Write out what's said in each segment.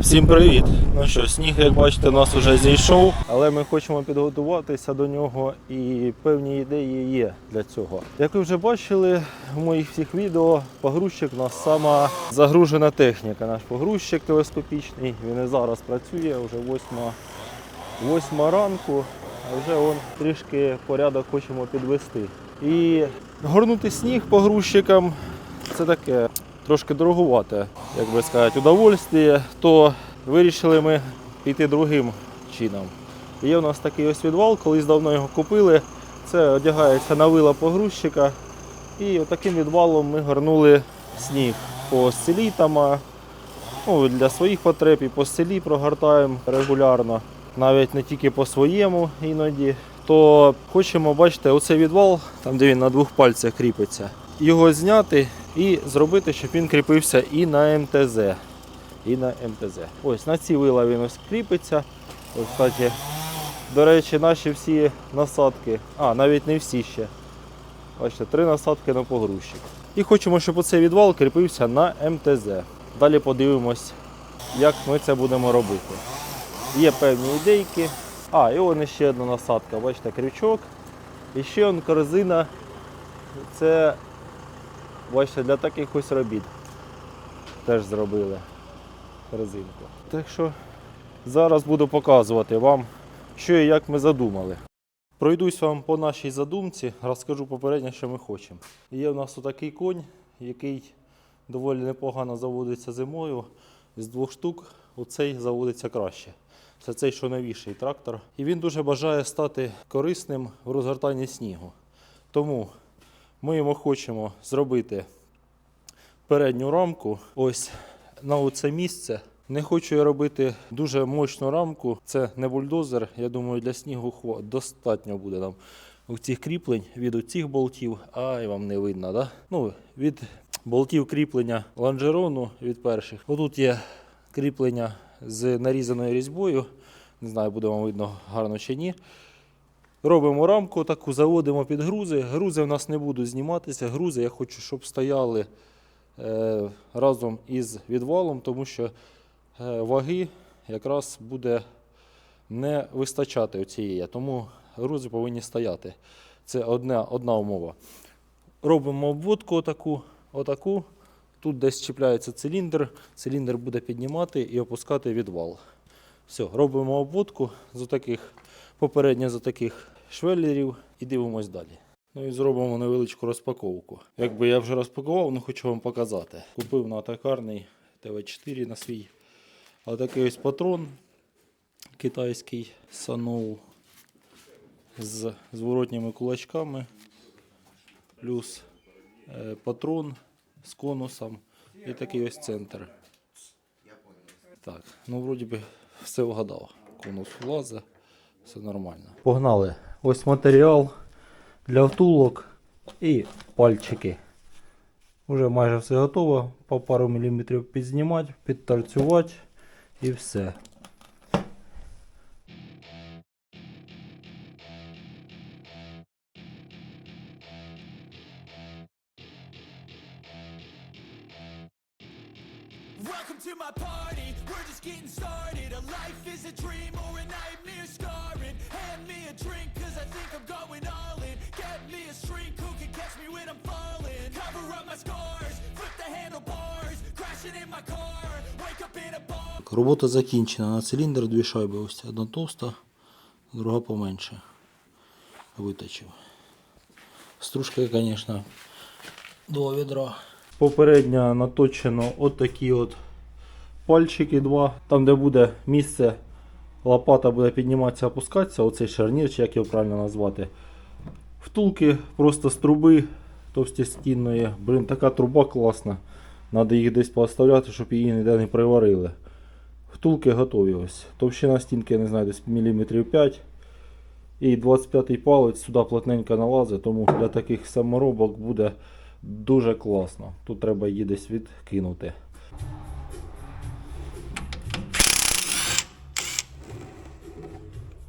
Всім привіт! Ну що, сніг, як бачите, у нас вже зійшов, але ми хочемо підготуватися до нього і певні ідеї є для цього. Як ви вже бачили в моїх всіх відео, погрузчик у нас сама загружена техніка. Наш погрузчик телескопічний, він і зараз працює, вже восьма, восьма ранку, а вже он трішки порядок хочемо підвести. І горнути сніг погрузчикам це таке трошки дороговате, як би сказати, удовольствие, то вирішили ми піти другим чином. Є у нас такий ось відвал, колись давно його купили. Це одягається на вила погрузчика. І таким відвалом ми горнули сніг по селі там, ну, для своїх потреб і по селі прогортаємо регулярно, навіть не тільки по своєму іноді. То хочемо, бачите, оцей відвал, там де він на двох пальцях кріпиться, його зняти і зробити, щоб він кріпився і на МТЗ. І на МТЗ. Ось на ці вила він ось кріпиться. Ось, кстати, до речі, наші всі насадки, а навіть не всі ще. Бачите, три насадки на погрузчик. І хочемо, щоб оцей відвал кріпився на МТЗ. Далі подивимось, як ми це будемо робити. Є певні ідейки. А, і вон ще одна насадка. Бачите, крючок. І ще корзина. Це бачите, для таких ось робіт. Теж зробили корзинку. Так що зараз буду показувати вам, що і як ми задумали. Пройдусь вам по нашій задумці, розкажу попередньо, що ми хочемо. Є в нас отакий конь, який доволі непогано заводиться зимою. З двох штук оцей заводиться краще. Це цей, що новіший трактор. І він дуже бажає стати корисним в розгортанні снігу. Тому ми йому хочемо зробити передню рамку ось на оце місце. Не хочу я робити дуже мощну рамку. Це не бульдозер. Я думаю, для снігу достатньо буде нам цих кріплень від оцих болтів. Ай, вам не видно, да? Ну, від болтів кріплення лонжерону від перших. Отут є кріплення з нарізаною різьбою. Не знаю, буде вам видно гарно чи ні. Робимо рамку таку, заводимо під грузи. Грузи в нас не будуть зніматися. Грузи я хочу, щоб стояли е, разом із відвалом, тому що е, ваги якраз буде не вистачати цієї. Тому грузи повинні стояти. Це одна, одна умова. Робимо обводку отаку, отаку. Тут десь чіпляється циліндр. Циліндр буде піднімати і опускати відвал. Все, робимо обводку з таких попередньо з таких швеллерів і дивимось далі. Ну і зробимо невеличку розпаковку. Якби я вже розпакував, ну хочу вам показати. Купив на токарний ТВ4 на свій. А такий ось патрон китайський Саноу з зворотніми кулачками. Плюс е, патрон з конусом і такий ось центр. Так, ну вроді би все вгадав. Конус влазить, все нормально. Погнали. Ось матеріал для втулок і пальчики. Уже майже все готово. По пару міліметрів підзнімати, підтальцювати і все. Welcome to my party, we're just getting started A life is a dream or a nightmare scarring Hand me a drink cause I think I'm going all in Get me a shrink who can catch me when I'm falling Cover up my scars, flip the handlebars Crashing in my car, wake up in a bar робота закінчена. На циліндр дві шайби. Ось одна товста, друга поменше. Виточив. Стружка, звісно, два відра. Попередньо наточено от такі от пальчики два. Там, де буде місце, лопата буде підніматися, опускатися, оцей шарнір, чи як його правильно назвати. Втулки просто з труби товстостінної. Блін, така труба класна. Треба їх десь поставляти, щоб її ніде не приварили. Втулки готові ось. Товщина стінки, я не знаю, десь міліметрів 5. І 25-й палець сюди плотненько налазить, тому для таких саморобок буде дуже класно. Тут треба її десь відкинути.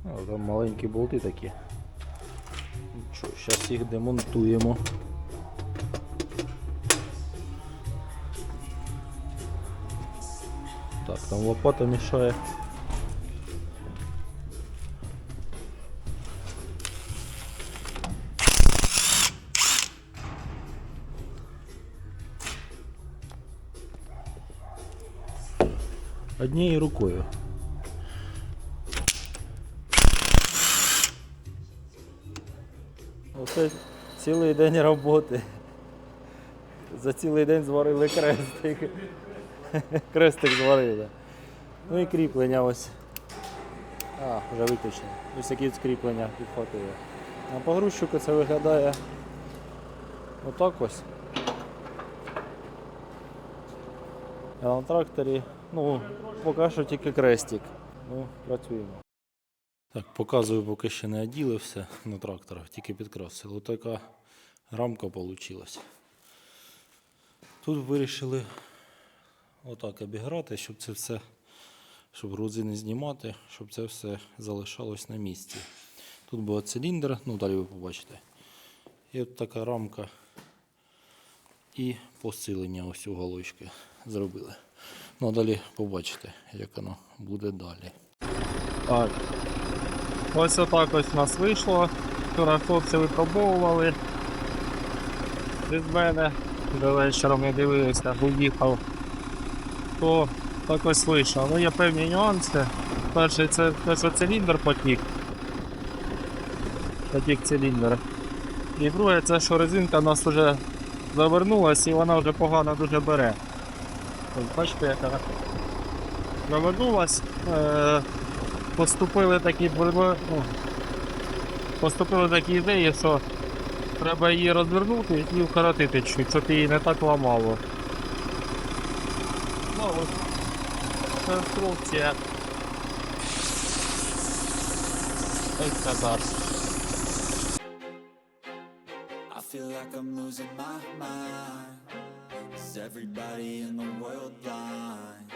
А, там маленькі болти такі. Ну зараз їх демонтуємо. Так, там лопата мішає. Однією рукою. Оце цілий день роботи. За цілий день зварили крестик. Крестик зварили. Ну і кріплення ось. А, вже виключено. Ось такі от кріплення підхватили. На погрузчику це виглядає отак ось. А на тракторі, ну, поки що тільки крестик. Ну, працюємо. Так, показую, поки ще не оділи все на тракторах, тільки підкрасили. Ось така рамка вийшла. Тут вирішили отак обіграти, щоб це все, щоб грузи не знімати, щоб це все залишалось на місці. Тут був циліндр, ну далі ви побачите. І от така рамка і посилення ось у галочки зробили. Ну а далі побачите, як воно буде далі. Так. Ось отак ось у нас вийшло. Вчора хлопці випробовували. Від мене до вечора я дивився, уїхав. То так ось вийшло. Але є певні нюанси. Перший це те, циліндр потік. Потік циліндр. І друге, це що резинка у нас вже завернулась і вона вже погано дуже бере. Бачите, яка завернулась. Е- поступили такі ну, поступили такі ідеї, що треба її розвернути і вкоротити щоб її не так ламало. Ну, ось конструкція. Ось казар. I feel like I'm losing my mind. Is everybody in the world blind?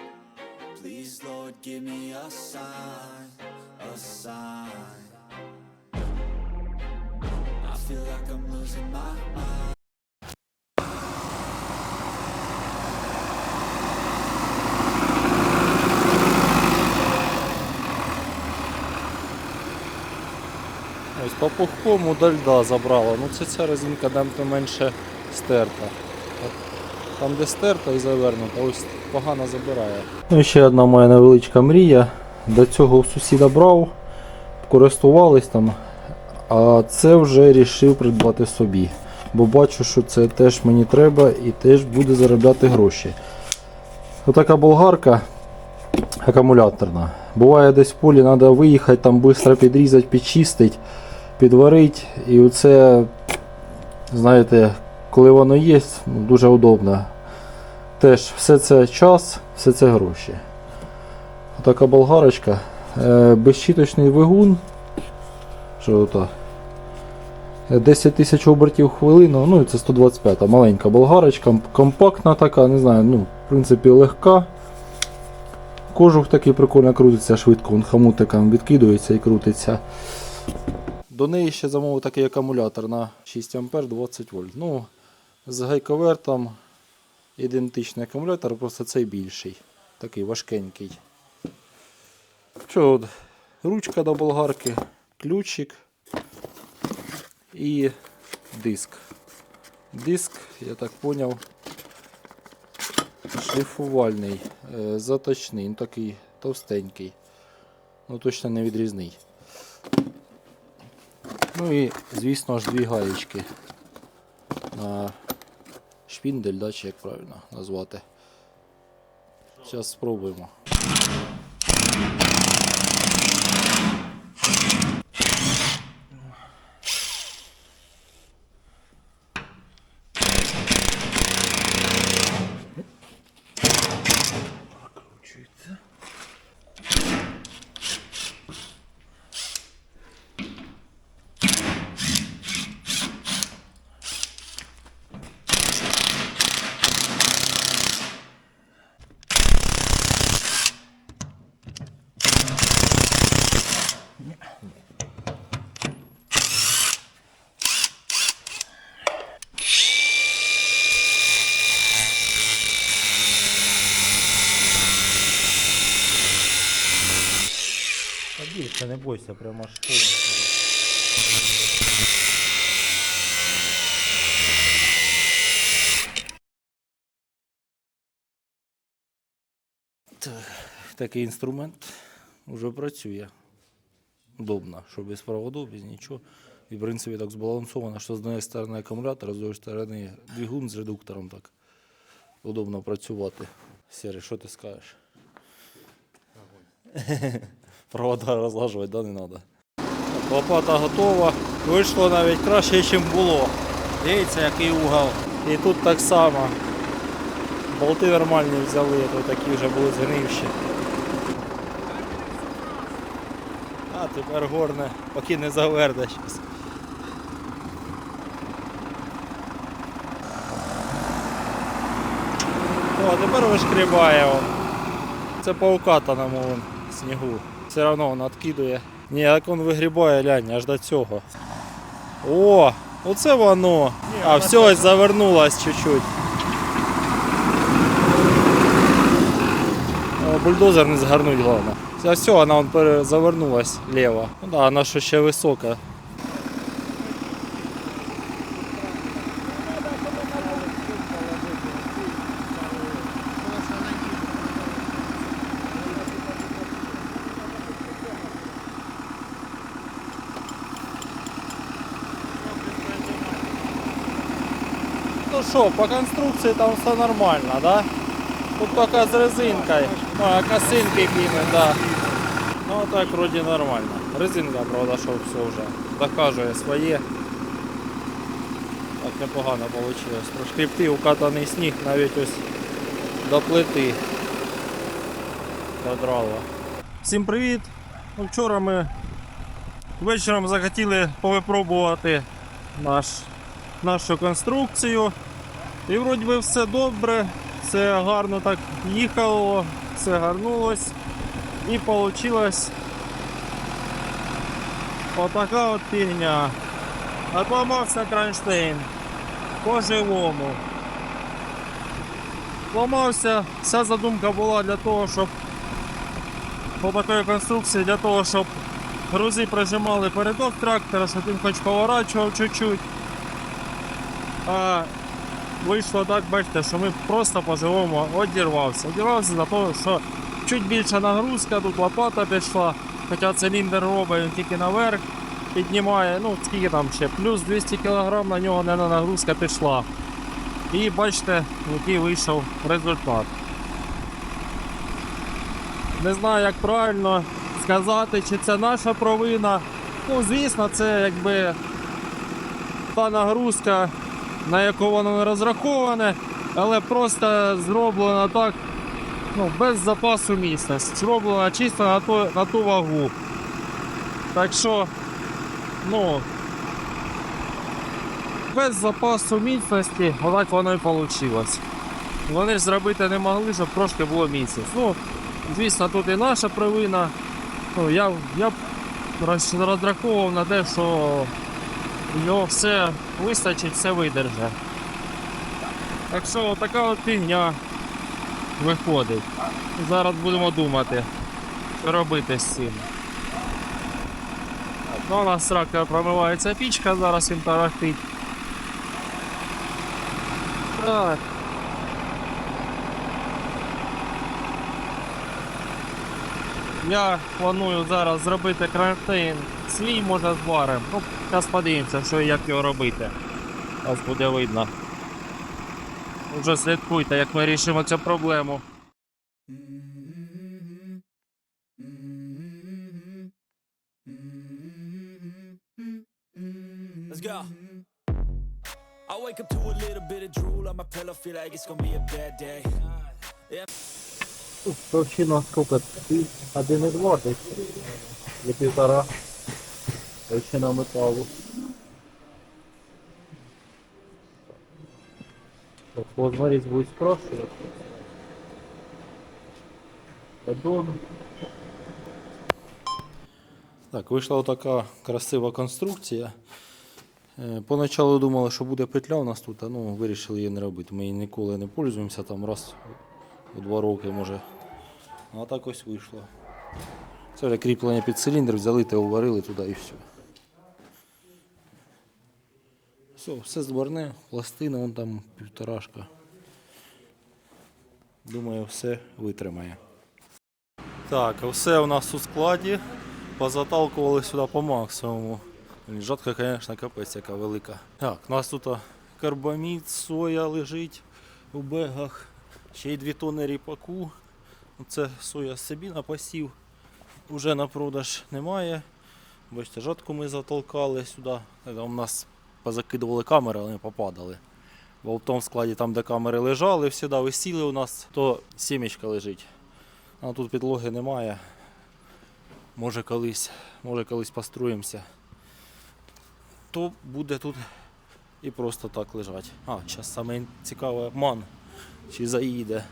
Please, Lord, give me a sign, a sign. I feel like I'm losing my mind. Ось по пухкому до льда забрало. Ну це ця резинка там менше стерта. Там де стерта і завернута, ось погано забирає. Ну і ще одна моя невеличка мрія. До цього у сусіда брав, користувались там, а це вже вирішив придбати собі. Бо бачу, що це теж мені треба і теж буде заробляти гроші. Отака болгарка акумуляторна. Буває десь в полі треба виїхати, там швидко підрізати, підчистити, підварити. І оце, знаєте, коли воно є, ну, дуже удобно. Теж все це час, все це гроші. Така болгарочка. Е, безщіточний двигун. Що то? 10 тисяч обертів хвилину, ну це 125 маленька болгарочка, компактна така, не знаю, ну, в принципі, легка. Кожух такий прикольно крутиться швидко, він хамутиком відкидується і крутиться. До неї ще замовив такий акумулятор на 6 А 20 вольт. Ну, з гайковертом ідентичний акумулятор, просто цей більший. Такий важкенький. Що от, ручка до болгарки, ключик і диск. Диск, я так зрозумів, шліфувальний, е, заточний, він такий товстенький. Ну точно не відрізний. Ну і, звісно ж, дві гаєчки на шпіндель, да, чи як правильно назвати. Зараз спробуємо. Бойся, прямо аж Такий інструмент вже працює. Удобно, що без проводів, без нічого. І в принципі так збалансовано, що з однієї сторони акумулятор, а з іншої сторони двигун з редуктором так. Удобно працювати. Сірий, що ти скажеш? Провода розлажувати, да, не треба. Лопата готова. Вийшло навіть краще, ніж було. Дивіться, який угол. І тут так само. Болти нормальні взяли, то такі вже були згнивші. А тепер горне, поки не заверде щось. О, тепер вишкрібає. Це по укатаному вон, снігу. Все одно він відкидує. Ні, як він вигрібає, глянь, аж до цього. О, оце воно. А, все, ось завернулось чуть-чуть. Бульдозер не згарнуть, головне. Все, все, вона вон завернулась ліво. Ну да, вона ще висока. Ну що, по конструкції там все нормально, да? Тут тільки з резинкою. Ну, а косинки кинуть, да. Ну так вроді нормально. Резинка, правда, що все вже доказує своє. Так непогано вийшло. Прошкріпти укатаний сніг навіть ось до плити. Додрало. Всім привіт! Ну, Вчора ми вечором захотіли повипробувати наш, нашу конструкцію. І вроді би все добре, все гарно так їхало, все гарнулось. І вийшла отака от фігня. Отламався кронштейн по-живому. Ламався, вся задумка була для того, щоб по такої конструкції для того, щоб грузи прижимали передок трактора, щоб він хоч поворачував чуть-чуть. Вийшло так, бачите, що ми просто по-живому одірвався. Одірвався за того, що чуть більша нагрузка, тут лопата пішла, хоча циліндр робить, він тільки наверх піднімає, ну скільки там ще, плюс 200 кг на нього не нагрузка пішла. І бачите, який вийшов результат. Не знаю, як правильно сказати, чи це наша провина. Ну, звісно, це якби та нагрузка, на яку воно не розраховане, але просто зроблено так, ну, без запасу міцності. Зроблено чисто на ту, на ту вагу. Так що, ну, без запасу міцності, отак воно і вийшло. Вони ж зробити не могли, щоб трошки було міцність. Ну, Звісно, тут і наша провина. Ну, я, я розраховував на те, що його все вистачить, все видерже. Так що така от фігня виходить. Зараз будемо думати, що робити з цим. Ну, у нас рака промивається пічка, зараз він тарахтить. Так. Я планую зараз зробити кронштейн свій, може зварим. Ну, зараз подивимося, що і як його робити. Ось буде видно. Вже слідкуйте, як ми рішимо цю проблему. Let's go. I wake up to a little bit of drool on my pillow, feel like it's gonna be a bad day. Товщина сколько? 1,2 десь. Є півтора. Товщина металу. Розмарість буде спрощувати. Подон. Так, вийшла така красива конструкція. Е, Поначалу думали, що буде петля у нас тут, а ну вирішили її не робити. Ми її ніколи не пользуємося, там раз у два роки може. А так ось вийшло. Це вже кріплення під циліндр, взяли та уварили туди і все. Все, все зборне, пластина, вон там півторашка. Думаю, все витримає. Так, все у нас у складі. Позаталкували сюди по максимуму. Жатка, звісно, капець, яка велика. Так, у нас тут карбамід, соя лежить у бегах. Ще й 2 тонни ріпаку. Це соя собі на посів. Уже на продаж немає. Бачите, жатку ми затолкали сюди. У нас позакидували камери, але не попадали. Бо в тому складі, там, де камери лежали, всіда висіли у нас, то сімечка лежить. А тут підлоги немає. Може колись, може колись построїмося. То буде тут і просто так лежать. А, зараз саме цікаве ман. Чи заїде.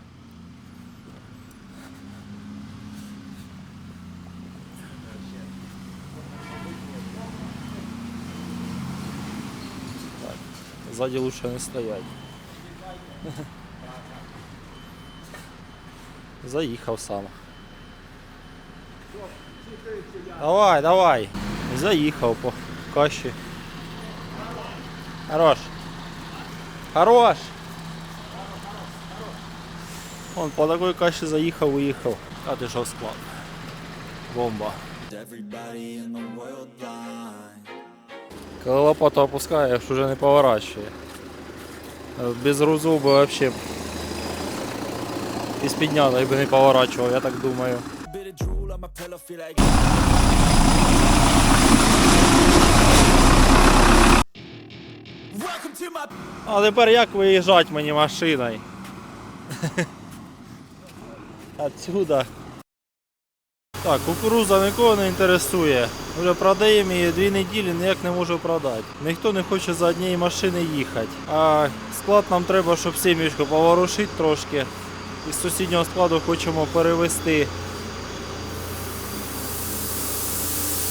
Так, Ззаді лучше не стоять. Заїхав сам. Давай, давай. Заїхав по каші. Хорош. Хорош. Он по такой каші заїхав, уїхав. А ти що склад? Бомба. Коли лопату опускаєш, вже не поворачує. Е, Без грузу би взагалі із підняла, би не поворачував, я так думаю. А тепер як виїжджати мені машиною? Отсюда. Так, кукуруза нікого не інтересує. Вже продаємо її дві неділі, ніяк не можу продати. Ніхто не хоче за однієї машини їхати. А склад нам треба, щоб сім'ячку поворушити трошки. Із сусіднього складу хочемо перевезти.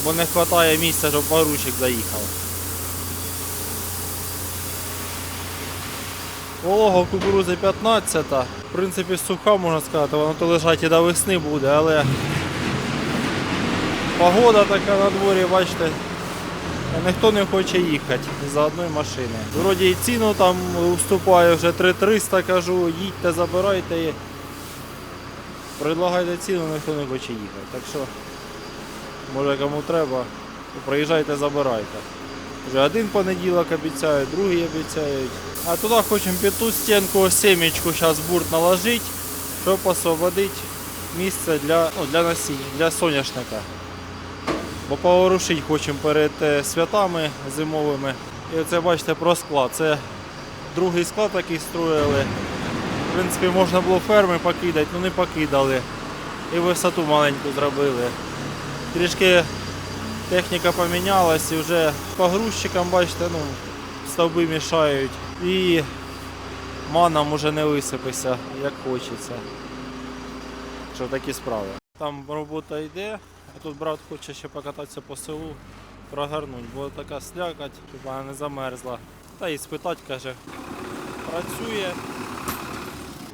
Бо не вистачає місця, щоб погрузчик заїхав. Волога в кукурузі 15. В принципі, суха, можна сказати, воно то лежать і до весни буде, але погода така на дворі, бачите, ніхто не хоче їхати за одної машини. Вроді і ціну там уступаю вже 3300, кажу, їдьте, забирайте предлагайте ціну, ніхто не хоче їхати. Так що, може кому треба, приїжджайте, забирайте. Вже один понеділок обіцяють, другий обіцяють. А туди хочемо під ту стінку сімечку зараз бурт наложити, щоб освободити місце для, ну, для насіння, для соняшника. Бо поворушити хочемо перед е, святами зимовими. І оце бачите про склад. Це другий склад такий строїли. В принципі, можна було ферми покидати, але не покидали. І висоту маленьку зробили. Трішки техніка помінялась і вже погрузчикам, бачите, ну, стовби мішають. І манам уже не висипися, як хочеться. Що такі справи. Там робота йде, а тут брат хоче ще покататися по селу, прогорнуть, бо така слякать, щоб вона не замерзла. Та і спитать, каже, працює.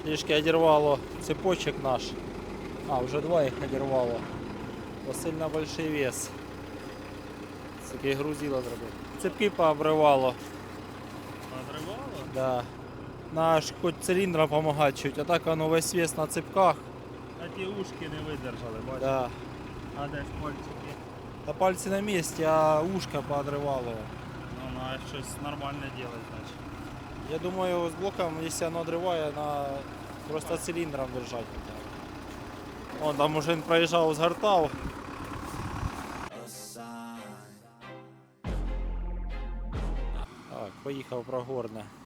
Трішки одірвало цепочок наш. А, вже два їх одірвало. Бо сильно великий вес. Такий грузило зробив. Цепки пообривало. Надривало? Да. Наш хоч циліндром допомагати чуть, а так воно весь вес на цепках. А ті ушки не видержали, бачиш? Да. А де ж пальчики? Та пальці на місці, а ушко поодривало. Ну, на щось нормальне робити, значить. Я думаю, з блоком, якщо воно одриває, на просто циліндром держати. Вон там уже він проїжджав, згортав. Поїхав прогорне.